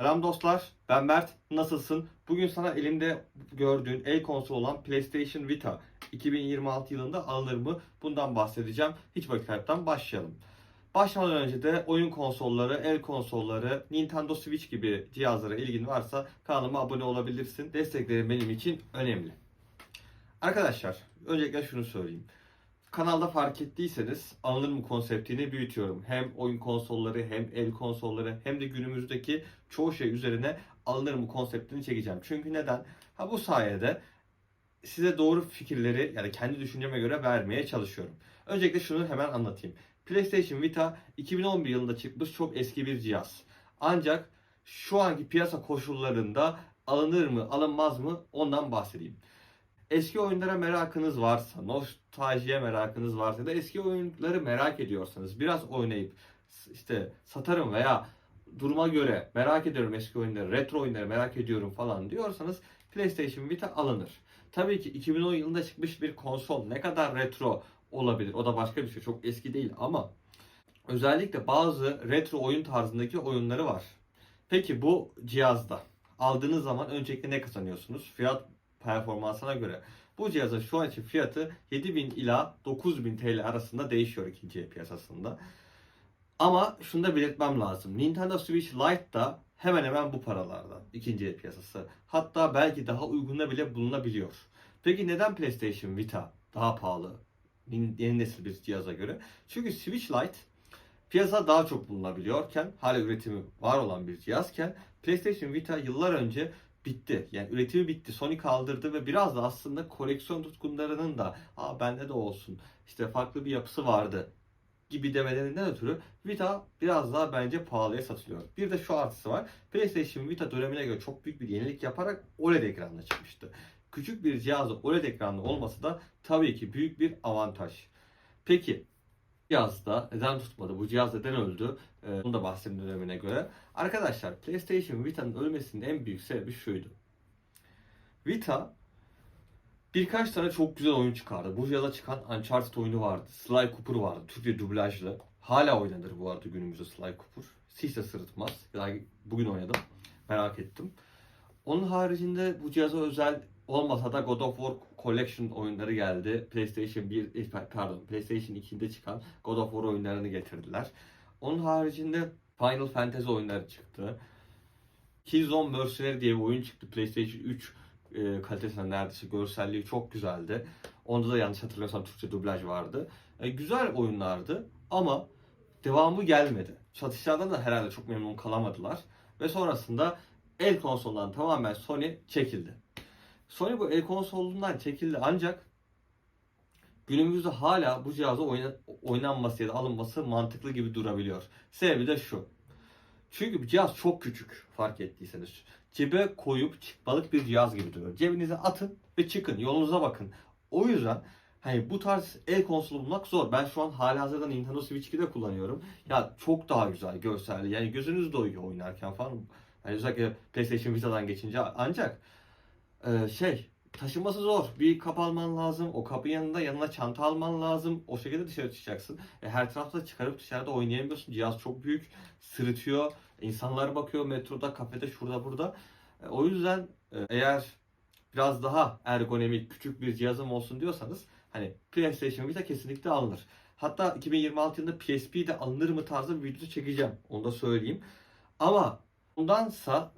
Selam dostlar, ben Mert. Nasılsın? Bugün sana elimde gördüğün el konsolu olan PlayStation Vita 2026 yılında alınır mı? Bundan bahsedeceğim. Hiç vakit kaybetmeden başlayalım. Başlamadan önce de oyun konsolları, el konsolları, Nintendo Switch gibi cihazlara ilgin varsa kanalıma abone olabilirsin. Desteklerin benim için önemli. Arkadaşlar, öncelikle şunu söyleyeyim. Kanalda fark ettiyseniz alınır mı konseptini büyütüyorum. Hem oyun konsolları hem el konsolları hem de günümüzdeki çoğu şey üzerine alınır mı konseptini çekeceğim. Çünkü neden? Ha bu sayede size doğru fikirleri yani kendi düşünceme göre vermeye çalışıyorum. Öncelikle şunu hemen anlatayım. PlayStation Vita 2011 yılında çıkmış çok eski bir cihaz. Ancak şu anki piyasa koşullarında alınır mı alınmaz mı ondan bahsedeyim. Eski oyunlara merakınız varsa, nostaljiye merakınız varsa ya da eski oyunları merak ediyorsanız biraz oynayıp işte satarım veya duruma göre merak ediyorum eski oyunları, retro oyunları merak ediyorum falan diyorsanız PlayStation Vita alınır. Tabii ki 2010 yılında çıkmış bir konsol ne kadar retro olabilir o da başka bir şey çok eski değil ama özellikle bazı retro oyun tarzındaki oyunları var. Peki bu cihazda aldığınız zaman öncelikle ne kazanıyorsunuz? Fiyat performansına göre. Bu cihazın şu an için fiyatı 7000 ila 9000 TL arasında değişiyor ikinci el piyasasında. Ama şunu da belirtmem lazım. Nintendo Switch Lite da hemen hemen bu paralarda ikinci el piyasası. Hatta belki daha uyguna bile bulunabiliyor. Peki neden PlayStation Vita daha pahalı? Yeni nesil bir cihaza göre. Çünkü Switch Lite piyasa daha çok bulunabiliyorken, hala üretimi var olan bir cihazken PlayStation Vita yıllar önce bitti. Yani üretimi bitti. Sony kaldırdı ve biraz da aslında koleksiyon tutkunlarının da Aa, bende de olsun işte farklı bir yapısı vardı gibi demelerinden ötürü Vita biraz daha bence pahalıya satılıyor. Bir de şu artısı var. PlayStation Vita dönemine göre çok büyük bir yenilik yaparak OLED ekranla çıkmıştı. Küçük bir cihazda OLED ekranlı olması da tabii ki büyük bir avantaj. Peki cihazda neden tutmadı? Bu cihaz neden öldü? Ee, bunu da bahsedeyim dönemine göre. Arkadaşlar PlayStation Vita'nın ölmesinin en büyük sebebi şuydu. Vita birkaç tane çok güzel oyun çıkardı. Bu yıla çıkan Uncharted oyunu vardı. Sly Cooper vardı. Türkçe dublajlı. Hala oynanır bu arada günümüzde Sly Cooper. Hiç de sırıtmaz. Yani bugün oynadım. Merak ettim. Onun haricinde bu cihaza özel olmasa da God of War Collection oyunları geldi. PlayStation 1 eh, pardon PlayStation 2'de çıkan God of War oyunlarını getirdiler. Onun haricinde Final Fantasy oyunları çıktı. Killzone Mercenary diye bir oyun çıktı. PlayStation 3 e, kalitesinde neredeyse görselliği çok güzeldi. Onda da yanlış hatırlamıyorsam Türkçe dublaj vardı. E, güzel oyunlardı ama devamı gelmedi. Satışlardan da herhalde çok memnun kalamadılar. Ve sonrasında el konsolundan tamamen Sony çekildi. Sony bu el konsolundan çekildi ancak günümüzde hala bu cihazı oyna, oynanması ya da alınması mantıklı gibi durabiliyor. Sebebi de şu. Çünkü bu cihaz çok küçük fark ettiyseniz. Cebe koyup çıkmalık bir cihaz gibi duruyor. Cebinize atın ve çıkın. Yolunuza bakın. O yüzden hani bu tarz el konsolu bulmak zor. Ben şu an halihazırda Nintendo Switch 2'de kullanıyorum. Ya çok daha güzel görselli. Yani gözünüz doyuyor oynarken falan. Yani özellikle PlayStation Vita'dan geçince ancak e, şey taşıması zor. Bir kap alman lazım. O kapın yanında yanına çanta alman lazım. O şekilde dışarı çıkacaksın. E, her tarafta çıkarıp dışarıda oynayamıyorsun. Cihaz çok büyük. Sırıtıyor. İnsanlar bakıyor metroda, kafede, şurada, burada. E, o yüzden e, eğer biraz daha ergonomik, küçük bir cihazım olsun diyorsanız hani PlayStation Vita kesinlikle alınır. Hatta 2026 yılında PSP de alınır mı tarzı bir video çekeceğim. Onu da söyleyeyim. Ama bundansa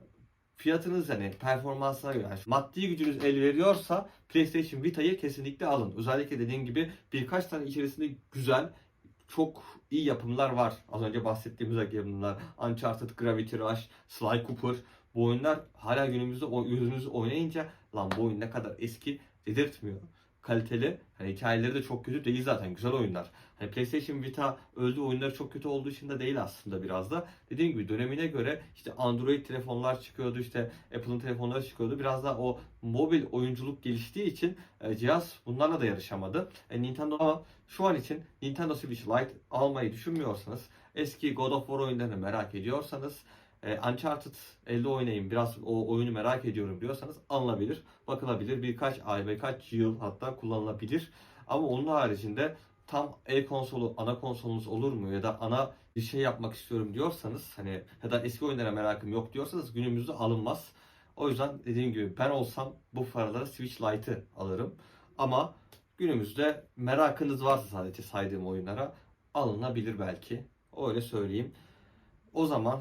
fiyatınız hani performansına göre yani maddi gücünüz el veriyorsa PlayStation Vita'yı kesinlikle alın. Özellikle dediğim gibi birkaç tane içerisinde güzel çok iyi yapımlar var. Az önce bahsettiğimiz yapımlar. Uncharted, Gravity Rush, Sly Cooper. Bu oyunlar hala günümüzde o yüzünüzü oynayınca lan bu oyun ne kadar eski dedirtmiyor. Kaliteli. Hani hikayeleri de çok kötü değil zaten. Güzel oyunlar. Hani PlayStation Vita öldü oyunları çok kötü olduğu için de değil aslında biraz da. Dediğim gibi dönemine göre işte Android telefonlar çıkıyordu işte Apple'ın telefonları çıkıyordu. Biraz da o mobil oyunculuk geliştiği için e, cihaz bunlarla da yarışamadı. E, Nintendo ama şu an için Nintendo Switch Lite almayı düşünmüyorsanız eski God of War oyunlarını merak ediyorsanız e, Uncharted elde oynayayım biraz o oyunu merak ediyorum diyorsanız alınabilir, bakılabilir. Birkaç ay, birkaç yıl hatta kullanılabilir. Ama onun haricinde tam el konsolu ana konsolunuz olur mu ya da ana bir şey yapmak istiyorum diyorsanız hani ya da eski oyunlara merakım yok diyorsanız günümüzde alınmaz. O yüzden dediğim gibi ben olsam bu paralara Switch Lite'ı alırım. Ama günümüzde merakınız varsa sadece saydığım oyunlara alınabilir belki. Öyle söyleyeyim. O zaman